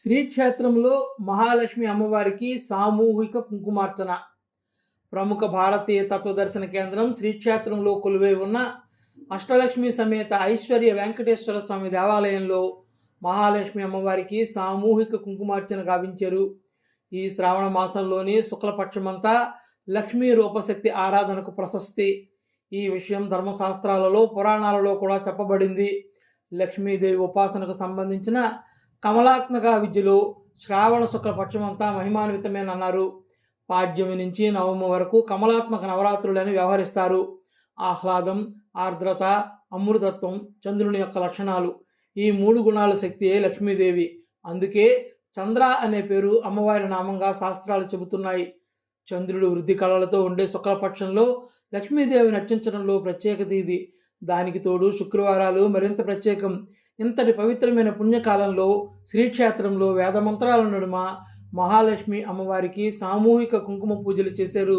శ్రీక్షేత్రంలో మహాలక్ష్మి అమ్మవారికి సామూహిక కుంకుమార్చన. ప్రముఖ భారతీయ తత్వదర్శన కేంద్రం శ్రీక్షేత్రంలో కొలువై ఉన్న అష్టలక్ష్మి సమేత ఐశ్వర్య వెంకటేశ్వర స్వామి దేవాలయంలో మహాలక్ష్మి అమ్మవారికి సామూహిక కుంకుమార్చన గావించారు. ఈ శ్రావణ మాసంలోని శుక్లపక్షమంతా లక్ష్మీ రూపశక్తి ఆరాధనకు ప్రశస్తి. ఈ విషయం ధర్మశాస్త్రాలలో పురాణాలలో కూడా చెప్పబడింది. లక్ష్మీదేవి ఉపాసనకు సంబంధించిన కమలాత్మక విద్యలో శ్రావణ శుక్లపక్షమంతా మహిమాన్వితమేనన్నారు. పాడ్యమి నుంచి నవమి వరకు కమలాత్మక నవరాత్రులని వ్యవహరిస్తారు. ఆహ్లాదం ఆర్ద్రత అమృతత్వం చంద్రుని యొక్క లక్షణాలు. ఈ మూడు గుణాల శక్తియే లక్ష్మీదేవి. అందుకే చంద్ర అనే పేరు అమ్మవారి నామంగా శాస్త్రాలు చెబుతున్నాయి. చంద్రుడు వృద్ధి కళలతో ఉండే శుక్లపక్షంలో లక్ష్మీదేవి నర్చించడంలో ప్రత్యేకత ఇది. దానికి తోడు శుక్రవారాలు మరింత ప్రత్యేకం. ఇంతటి పవిత్రమైన పుణ్యకాలంలో శ్రీక్షేత్రంలో వేదమంత్రాల నడుమ మహాలక్ష్మి అమ్మవారికి సామూహిక కుంకుమ పూజలు చేశారు.